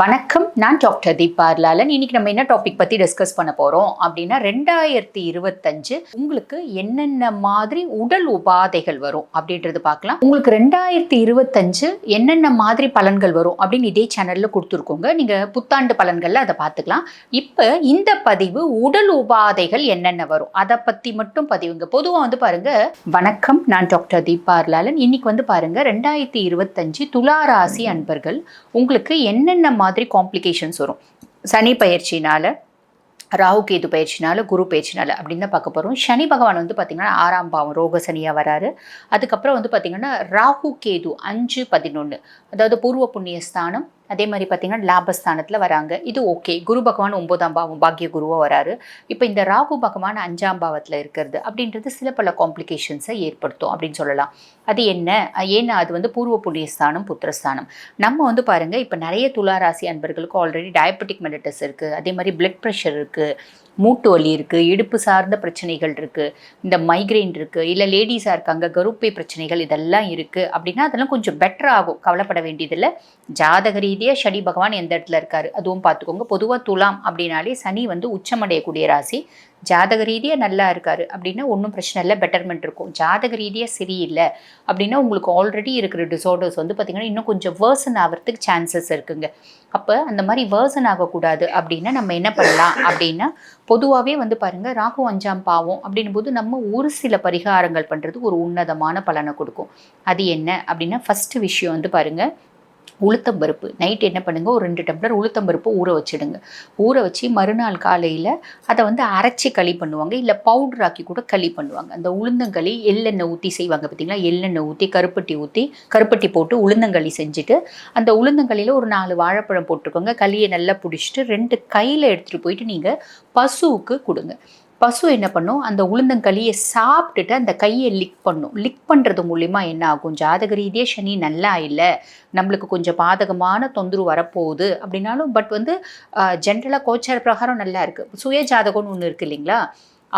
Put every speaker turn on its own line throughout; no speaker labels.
வணக்கம். நான் டாக்டர் தீபார்லாலன் இன்னைக்கு நம்ம என்ன டாபிக் பற்றி டிஸ்கஸ் பண்ண போகிறோம் அப்படின்னா ரெண்டாயிரத்தி இருபத்தஞ்சு உங்களுக்கு என்னென்ன மாதிரி உடல் உபாதைகள் வரும் அப்படின்றது பார்க்கலாம். உங்களுக்கு ரெண்டாயிரத்தி இருபத்தஞ்சு என்னென்ன மாதிரி பலன்கள் வரும் அப்படின்னு இதே சேனலில் கொடுத்துருக்கோங்க. நீங்கள் புத்தாண்டு பலன்களில் அதை பார்த்துக்கலாம். இப்போ இந்த பதிவு உடல் உபாதைகள் என்னென்ன வரும்? அதை பற்றி மட்டும் பதிவுங்க. பொதுவாக வந்து பாருங்க வணக்கம். நான் டாக்டர் தீபார்லாலன் இன்னைக்கு வந்து பாருங்க ரெண்டாயிரத்தி இருபத்தஞ்சு துலா ராசி அன்பர்கள் உங்களுக்கு என்னென்ன மாதிரி காம்ப்ளிகேஷன்ஸ் வரும். சனி பயிற்சினால் ராகு கேது பயிற்சினால குரு பயிற்சினால அப்படின்னு தான் பார்க்க போகிறோம் சனி பகவான் வந்து பார்த்திங்கன்னா ஆறாம் பாவம் ரோக சனியாக வராரு. அதுக்கப்புறம் வந்து பார்த்திங்கன்னா ராகு கேது அஞ்சு பதினொன்று அதாவது பூர்வ புண்ணிய ஸ்தானம் அதே மாதிரி பார்த்தீங்கன்னா லாபஸ்தானத்தில் வராங்க. இது ஓகே குரு பகவான் ஒன்பதாம் பாவம் பாக்கிய குருவாக வராரு. இப்போ இந்த ராகு பகவான் அஞ்சாம் பாவத்தில் இருக்கிறது அப்படின்றது சில பல காம்ப்ளிகேஷன்ஸை ஏற்படுத்தும் அப்படின்னு சொல்லலாம். அது என்ன? ஏன்னா அது வந்து பூர்வ புண்ணியஸ்தானம் புத்திரஸ்தானம். நம்ம வந்து பாருங்கள் இப்போ நிறைய துளாராசி அன்பர்களுக்கு ஆல்ரெடி டயபெட்டிக் மெலிட்டஸ் இருக்குது அதே மாதிரி பிளட் ப்ரெஷர் இருக்குது மூட்டு வலி இருக்குது இடுப்பு சார்ந்த பிரச்சனைகள் இருக்குது இந்த மைக்ரெயின் இருக்குது இல்லை லேடிஸாக இருக்காங்க கருப்பை பிரச்சனைகள் இதெல்லாம் இருக்குது அப்படின்னா அதெல்லாம் கொஞ்சம் பெட்டர் ஆகும். கவலைப்பட வேண்டியதில்லை. ஜாதக ரீதியாக சனி பகவான் எந்த இடத்துல இருக்காரு அதுவும் பார்த்துக்கோங்க. பொதுவாக துலாம் அப்படின்னாலே சனி வந்து உச்சமடையக்கூடிய ராசி. ஜாதக ரீதியாக நல்லா இருக்கார் அப்படின்னா ஒன்றும் பிரச்சனை இல்லை பெட்டர்மெண்ட் இருக்கும். ஜாதக ரீதியாக சரியில்லை அப்படின்னா உங்களுக்கு ஆல்ரெடி இருக்கிற டிசார்டர்ஸ் வந்து பார்த்திங்கன்னா இன்னும் கொஞ்சம் வேர்சன் ஆகிறதுக்கு சான்சஸ் இருக்குங்க. அப்போ அந்த மாதிரி வேர்சன் ஆகக்கூடாது அப்படின்னா நம்ம என்ன பண்ணலாம் அப்படின்னா பொதுவாகவே வந்து பாருங்கள் ராகு அஞ்சாம் பாவம் அப்படின்னும் போது நம்ம ஒரு சில பரிகாரங்கள் பண்ணுறது ஒரு உன்னதமான பலனை கொடுக்கும். அது என்ன அப்படின்னா ஃபஸ்ட்டு விஷயம் வந்து பாருங்கள் உளுத்தம் பருப்பு. நைட் என்ன பண்ணுங்கள் ஒரு ரெண்டு டம்ளர் உளுத்தம் பருப்பு ஊற வச்சிடுங்க. ஊற வச்சு மறுநாள் காலையில் அதை வந்து அரைச்சி களி பண்ணுவாங்க. இல்லை பவுடர் ஆக்கி கூட களி பண்ணுவாங்க. அந்த உளுந்தங்களி எள்ளெண்ணெய் ஊற்றி செய்வாங்க பார்த்தீங்களா எள்ளெண்ணெய் ஊற்றி கருப்பட்டி ஊற்றி கருப்பட்டி போட்டு உளுந்தங்களி செஞ்சுட்டு அந்த உளுந்தங்களியில் ஒரு நாலு வாழைப்பழம் போட்டுக்கோங்க. களியை நல்லா பிடிச்சிட்டு ரெண்டு கையில் எடுத்துகிட்டு போயிட்டு நீங்கள் பசுவுக்கு கொடுங்க. பசு என்ன பண்ணும்? அந்த உளுந்தங்களியை சாப்பிட்டுட்டு அந்த கையை லிக் பண்ணும். லிக் பண்ணுறது மூலிமா என்ன ஆகும்? ஜாதக ரீதியாக சனி நல்லா இல்லை. நம்மளுக்கு கொஞ்சம் பாதகமான தொந்தரவு வரப்போகுது அப்படின்னாலும் பட் வந்து ஜென்ரலாக கோச்சார பிரகாரம் நல்லா இருக்குது சுய ஜாதகம்னு ஒன்று இருக்குது இல்லைங்களா?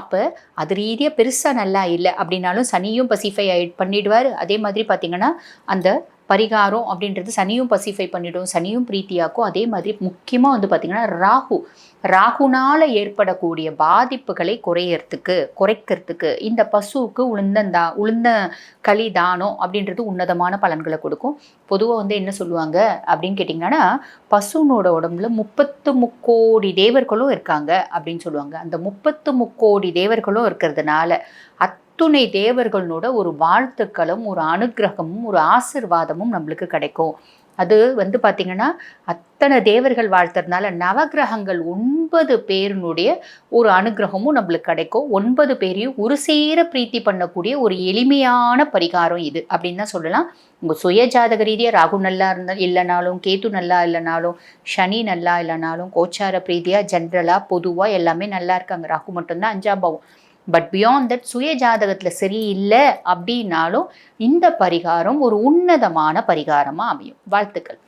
அப்போ அது ரீதியாக பெருசாக நல்லா இல்லை அப்படின்னாலும் சனியும் பசிஃபை பண்ணிடுவார். அதே மாதிரி பார்த்திங்கன்னா அந்த பரிகாரம் அப்படின்றது சனியும் பசிஃபை பண்ணிடும் சனியும் பிரீத்தியாக்கும். அதே மாதிரி முக்கியமாக வந்து பார்த்திங்கன்னா ராகு. ராகுனால் ஏற்படக்கூடிய பாதிப்புகளை குறையறதுக்கு குறைக்கிறதுக்கு இந்த பசுவுக்கு உளுந்தந்தா உளுந்த களி தானம் அப்படின்றது உன்னதமான பலன்களை கொடுக்கும். பொதுவாக வந்து என்ன சொல்லுவாங்க அப்படின்னு கேட்டிங்கன்னா பசுனோட உடம்புல முப்பத்து முக்கோடி தேவர்களும் இருக்காங்க அப்படின்னு சொல்லுவாங்க. அந்த முப்பத்து முக்கோடி தேவர்களும் இருக்கிறதுனால அத் அத்துணை தேவர்களோட ஒரு வாழ்த்துக்களும் ஒரு அனுகிரகமும் ஒரு ஆசிர்வாதமும் நம்மளுக்கு கிடைக்கும். அது வந்து பார்த்திங்கன்னா அத்தனை தேவர்கள் வாழ்த்துறதுனால நவகிரகங்கள் ஒன்பது பேருனுடைய ஒரு அனுகிரகமும் நம்மளுக்கு கிடைக்கும். ஒன்பது பேரையும் ஒரு சேர பிரீத்தி பண்ணக்கூடிய ஒரு எளிமையான பரிகாரம் இது அப்படின்னு தான் சொல்லலாம். உங்கள் சுய ஜாதக ரீதியாக ராகு நல்லா இருந்தால் இல்லைனாலும் கேத்து நல்லா இல்லைனாலும் சனி நல்லா இல்லைனாலும் கோச்சார பிரீதியாக ஜென்ரலாக பொதுவாக எல்லாமே நல்லா இருக்காங்க. ராகு மட்டும்தான் அஞ்சாம் பாவம். பட் பியாண்ட் தட் சுய ஜாதகத்தில் சரியில்லை அப்படின்னாலும் இந்த பரிகாரம் ஒரு உன்னதமான பரிகாரமாக அமையும். வாழ்த்துக்கள்.